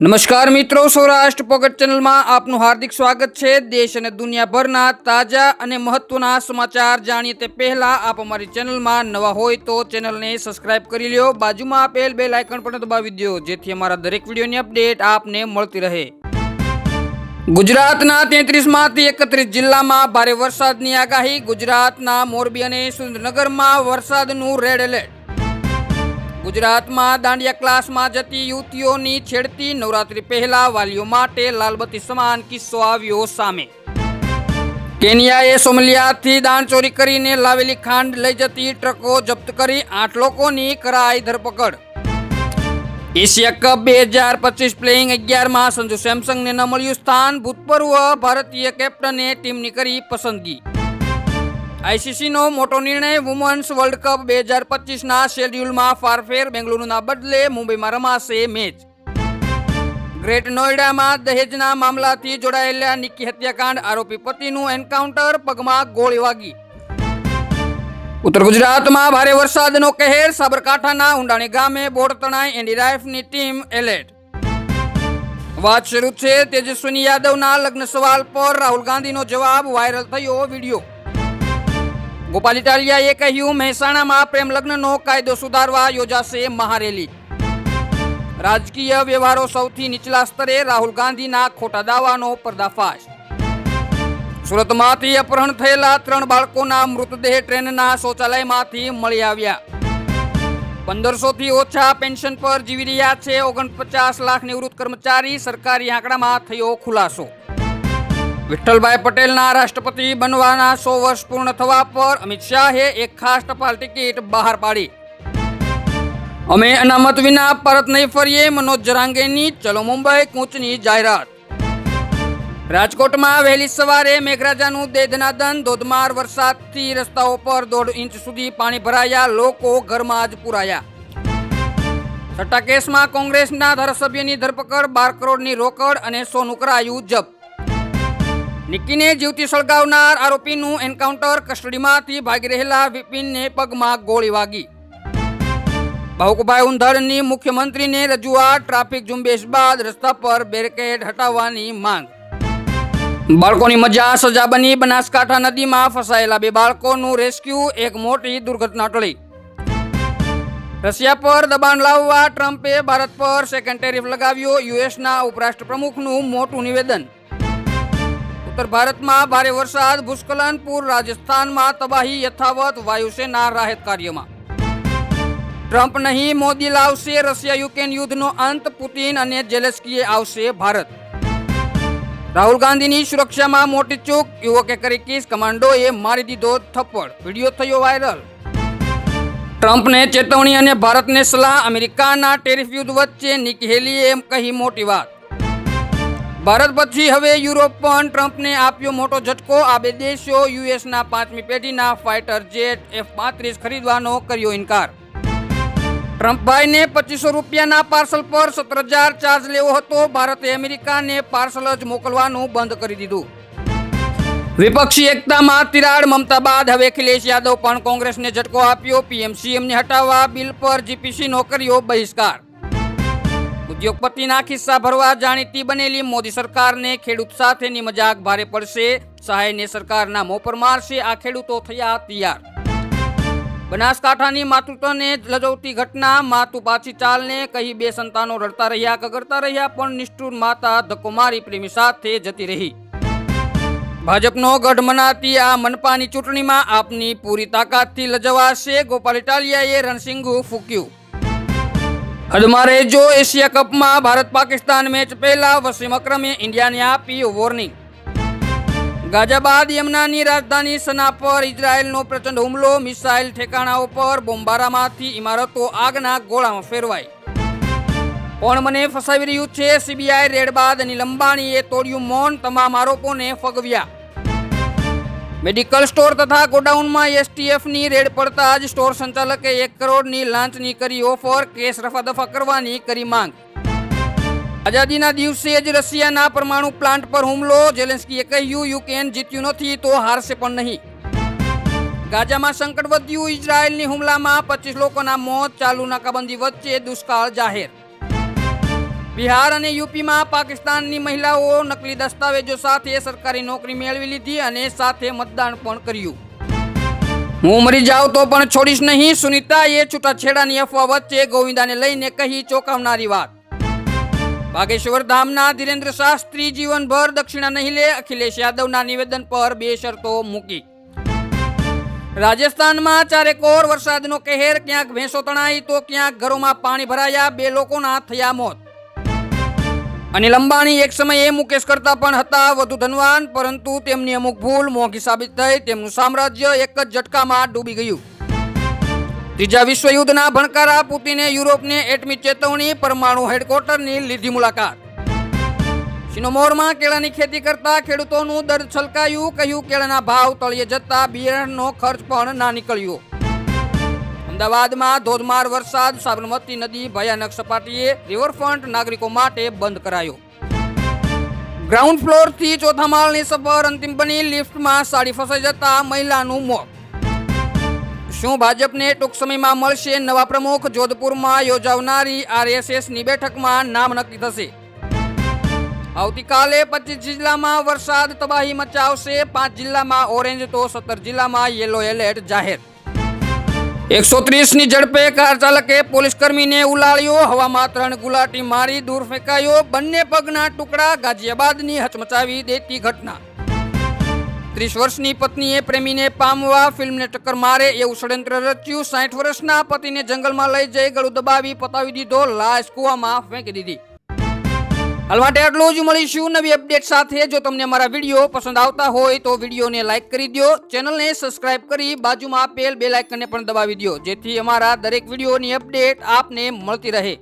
નમસ્કાર મિત્રો, સૌરાષ્ટ્ર પોકેટ ચેનલમાં આપનું હાર્દિક સ્વાગત છે. દેશ અને દુનિયાભરના તાજા અને મહત્વના સમાચાર જાણીએ તે પહેલા આપ અમારી ચેનલમાં નવા હોય તો ચેનલને સબસ્ક્રાઇબ કરી લ્યો. બાજુમાં આપેલ બે લાઇકન પણ દબાવી દો જેથી અમારા દરેક વિડીયોની અપડેટ આપને મળતી રહે. ગુજરાતના તેત્રીસમાંથી એકત્રીસ જિલ્લામાં ભારે વરસાદની આગાહી. ગુજરાતના મોરબી અને સુરેન્દ્રનગરમાં વરસાદનું રેડ એલર્ટ ગુજરાતમાં દાંડિયા ક્લાસમાં જતી યુવતીઓની છેડતી નવરાત્રી પહેલા વાલીઓ માટે લાલબત્તી સમાન કિસ્સો આવ્યો સામે. કેનિયાએ સોમલિયાથી દાણ ચોરી કરીને લાવેલી ખાંડ લઈ જતી ટ્રકો જપ્ત કરી આઠ લોકોની કરાઈ ધરપકડ. એશિયા કપ બે હજાર પચીસ પ્લેઇંગ અગિયારમાં સંજુ સેમસંગને ન મળ્યું સ્થાન, ભૂતપૂર્વ ભારતીય કેપ્ટને ટીમની કરી પસંદગી. આઈસીસીનો મોટો નિર્ણય વુમન્સ વર્લ્ડ કપ બે હજાર પચીસના શેડ્યુલમાં ફારફેર બેંગલુરુના બદલે મુંબઈમાં રમાશે મેચ. ગ્રેટ નોઈડામાં દહેજના મામલાથી જોડાયેલા નિક્કી હત્યાકાંડ આરોપી પતિનું એન્કાઉન્ટર પગમાં ગોળી વાગી. ઉત્તર ગુજરાતમાં ભારે વરસાદનો કહેર, સાબરકાંઠાના ઊંડાણી ગામે બોટ તણાઈ એનડીઆરએફની ટીમ એલર્ટ. વાત શરૂ છે તેજસ્વીની યાદવના લગ્ન સવાલ પર રાહુલ ગાંધીનો જવાબ વાયરલ થયો વીડિયો. ગોપાલ ઇટાલિયાએ કહ્યું, મહેસાણામાં પ્રેમ લગ્નનો કાયદો સુધારવા યોજાશે મહારેલી. રાજકીય વ્યવહારો સૌથી નીચલા સ્તરે રાહુલ ગાંધીના ખોટા દાવાનો પર્દાફાશ. સુરતમાંથી અપહરણ થયેલા ત્રણ બાળકોના મૃતદેહ ટ્રેનના શૌચાલયમાંથી મળી આવ્યા. પંદરસોથી ઓછા પેન્શન પર જીવી રહ્યા છે ઓગણપચાસ લાખ નિવૃત્ત કર્મચારી, સરકારી આંકડામાં થયો ખુલાસો. વિઠ્ઠલભાઈ પટેલના રાષ્ટ્રપતિ બનવાના સો વર્ષ પૂર્ણ થવા પર અમિત શાહે એક ખાસ ટપાલ ટિકિટ બહાર પાડી. અમે અનામત વિના પરત નહીં ફરીએ, મનોજ જરાંગેની, ચલો મુંબઈ કૂચની જાહેરાત. રાજકોટમાં વહેલી સવારે મેઘરાજાનું દેદનાદન ધોધમાર વરસાદથી રસ્તાઓ પર દોઢ ઇંચ સુધી પાણી ભરાયા, લોકો ઘરમાં જ પુરાયા. છઠ્ઠા કેસમાં કોંગ્રેસના ધારાસભ્યની ધરપકડ, બાર કરોડની રોકડ અને સોનું કરાયું જપ્ત. નિક્કીને જીવતી સળગાવનાર આરોપીનું એન્કાઉન્ટર કસ્ટડીમાંથી ભાગી રહેલા વિપિનને પગમાં ગોળી વાગી. ભાવુકભાઈ ઉંધડની મુખ્યમંત્રીને રજૂઆત, ટ્રાફિક ઝુંબેશ બાદ રસ્તા પર બેરિકેડ હટાવવાની માંગ. બાળકોની મજા સજા બની બનાસકાંઠા નદીમાં ફસાયેલા બે બાળકોનું રેસ્ક્યુ, એક મોટી દુર્ઘટના ટળી. રશિયા પર દબાણ લાવવા ટ્રમ્પે ભારત પર સેકન્ડ ટેરિફ લગાવ્યો, યુએસના ઉપરાષ્ટ્રપ્રમુખનું મોટું નિવેદન. ઉત્તર ભારતમાં ભારે વરસાદ ભૂસ્ખલન પૂર રાજસ્થાનમાં તબાહી યથાવત, વાયુસેના રાહત કાર્યમાં. ટ્રમ્પ નહીં, મોદી લાવશે રશિયા યુક્રેન યુદ્ધનો અંત, પુતિન અને જેલેસ્કીએ આવશે ભારત. રાહુલ ગાંધીની સુરક્ષામાં મોટી ચૂક, યુવકે કરી કિસ, કમાન્ડોએ મારી દીધો થપ્પડ. વીડિયો થયો વાયરલ. ટ્રમ્પને ચેતવણી અને ભારતને સલાહ, અમેરિકાના ટેરિફ યુદ્ધ વચ્ચે નિકી હેલીએ કહી મોટી વાત. ભારત પછી હવે યુરોપ પણ ટ્રમ્પને આપ્યો મોટો ઝટકો. આ બે દેશો યુએસના પાંચમી પેઢીના ફાઇટર જેટ એફ પાંત્રીસ ખરીદવાનો કર્યો ઇનકાર. ટ્રમ્પભાઈને પચીસો રૂપિયાના પાર્સલ પર સત્તર હજાર ચાર્જ લેવો હતો. ભારતે અમેરિકાને પાર્સલ જ મોકલવાનું બંધ કરી દીધું. વિપક્ષી એકતામાં તિરાડ મમતા બાદ હવે અખિલેશ યાદવ પણ કોંગ્રેસને ઝટકો આપ્યો. પીએમસીએમને હટાવવા બિલ પર જીપીસીનો કર્યો બહિષ્કાર. ઉદ્યોગપતિના ખિસ્સા ભરવા જાણીતી બનેલી મોદી સરકારને ખેડૂત સાથેની મજાક ભારે પડશે. સહાયને સરકારના મોં પર મારશે. આ ખેડૂતો થયા તૈયાર. બનાસકાંઠાની માતૃત્વને લજવતી ઘટના. માતુ પાછી ચાલને કહી બે સંતાનો રડતા રહ્યા કગરતા રહ્યા, પણ નિષ્ઠુર માતા ધક્કો મારી પ્રેમી સાથે જતી રહી. ભાજપનો ગઢ મનાતી આ મનપાની ચૂંટણીમાં આપની પૂરી તાકાતથી લજવાશે. ગોપાલ ઇટાલિયાએ રણસિંગુ ફૂક્યું. હદમાં રહેજો એશિયા કપમાં ભારત પાકિસ્તાન મેચ પહેલા વસીમ અક્રમે ઇન્ડિયાને આપી વોર્નિંગ ગાઝાબાદ યમનાની રાજધાની સના પર ઇઝરાયેલનો પ્રચંડ હુમલો, મિસાઇલ ઠેકાણાઓ પર બોમ્બારામાંથી ઇમારતો આગના ગોળામાં ફેરવાઈ. કોણ મને ફસાવી રહ્યું છે, સીબીઆઈ રેડ બાદ અનિલ અંબાણીએ તોડ્યું મૌન, તમામ આરોપોને ફગવ્યા. મેડિકલ સ્ટોર તથા ગોડાઉનમાં એસટીએફની રેડ પડતા જ સ્ટોર સંચાલકે એક કરોડની લાંચની કરી ઓફર, કેસ રફાદફા કરવાની કરી માંગ. આઝાદીના દિવસે જ રશિયાના પરમાણુ પ્લાન્ટ પર હુમલો જેલેન્સ્કીએ કહ્યું યુક્રેન જીત્યું નથી, તો હારશે પણ નહીં. ગાઝામાં સંકટ વધ્યું, ઇઝરાયેલની હુમલામાં પચીસ લોકોના મોત, ચાલુ નાકાબંધી વચ્ચે દુષ્કાળ જાહેર. બિહાર અને યુપીમાં પાકિસ્તાનની મહિલાઓ નકલી દસ્તાવેજો સાથે સરકારી નોકરી મેળવી લીધી અને સાથે મતદાન પણ કર્યું. હું મરી જાઉં તો પણ છોડીશ નહીં. સુનિતાએ છૂટાછેડાની અફવા વચ્ચે ગોવિંદાને લઈને કહી ચોંકાવનારી વાત. બાગેશ્વર ધામના ધીરેન્દ્ર શાસ્ત્રી જીવનભર દક્ષિણા નહીં લે અખિલેશ યાદવના નિવેદન પર બે શરતો મૂકી. રાજસ્થાનમાં ચારેકોર વરસાદનો કહેર, ક્યાંક ભેંસો તણાઈ તો ક્યાંક ઘરોમાં પાણી ભરાયા, બે લોકોના થયા મોત. અનિલ અંબાણી એક સમયે મુકેશ કરતા પણ હતા વધુ ધનવાન, પરંતુ તેમની અમુક ભૂલ મોંઘી સાબિત થઈ, તેમનું સામ્રાજ્ય એક જ ઝટકામાં ડૂબી ગયું. ત્રીજા વિશ્વયુદ્ધના ભણકારા પુતિને યુરોપને એટમી ચેતવણી પરમાણુ હેડક્વાર્ટરની લીધી મુલાકાત. સિનોમોરમાં કેળાની ખેતી કરતા ખેડૂતોનું દર્દ છલકાયું, કહ્યું, કેળાના ભાવ તળિયે જતા બિયારણનો ખર્ચ પણ ના નીકળ્યો. અમદાવાદમાં ધોધમાર વરસાદ, સાબરમતી નદી ભયાનક સપાટીએ રિવરફ્રન્ટ નાગરિકો માટે બંધ કરાયો. ગ્રાઉન્ડ ફ્લોરથી ચોથા માળની સફર અંતિમ બની, લિફ્ટમાં સાડી ફસાઈ જતા મહિલાનું મોત. શું ભાજપને ટૂંક સમયમાં મળશે નવા પ્રમુખ? જોધપુરમાં યોજાવનારી આરએસએસની બેઠકમાં નામ નક્કી થશે. આવતીકાલે પચીસ જિલ્લામાં વરસાદ તબાહી મચાવશે, પાંચ જિલ્લામાં ઓરેન્જ, તો સત્તર જિલ્લામાં યેલો એલર્ટ જાહેર. એકસો ત્રીસની ઝડપે કાર ચાલકે પોલીસ કર્મીને ઉલાળ્યો. હવામાં ત્રણ ગુલાટી મારી દૂર ફેંકાયો. બંને પગના ટુકડા ગાઝિયાબાદની હચમચાવી દેતી ઘટના. ત્રીસ વર્ષની પત્નીએ પ્રેમીને પામવા ફિલ્મને ટક્કર મારે એવું ષડયંત્ર રચ્યું. સાઠ વર્ષના પતિને જંગલમાં લઈ જઈ ગળું દબાવી પતાવી દીધો. લાશ કૂવામાં ફેંકી દીધી. હાલ માટે આટલું જ. મળીશું નવી અપડેટ સાથે. જો તમને અમારા વીડિયો પસંદ આવતા હોય તો વિડીયોને લાઇક કરી દો ચેનલને સબસ્ક્રાઇબ કરી બાજુમાં આપેલ બે લાઇકનને પણ દબાવી દો જેથી અમારા દરેક વિડીયોની અપડેટ આપને મળતી રહે.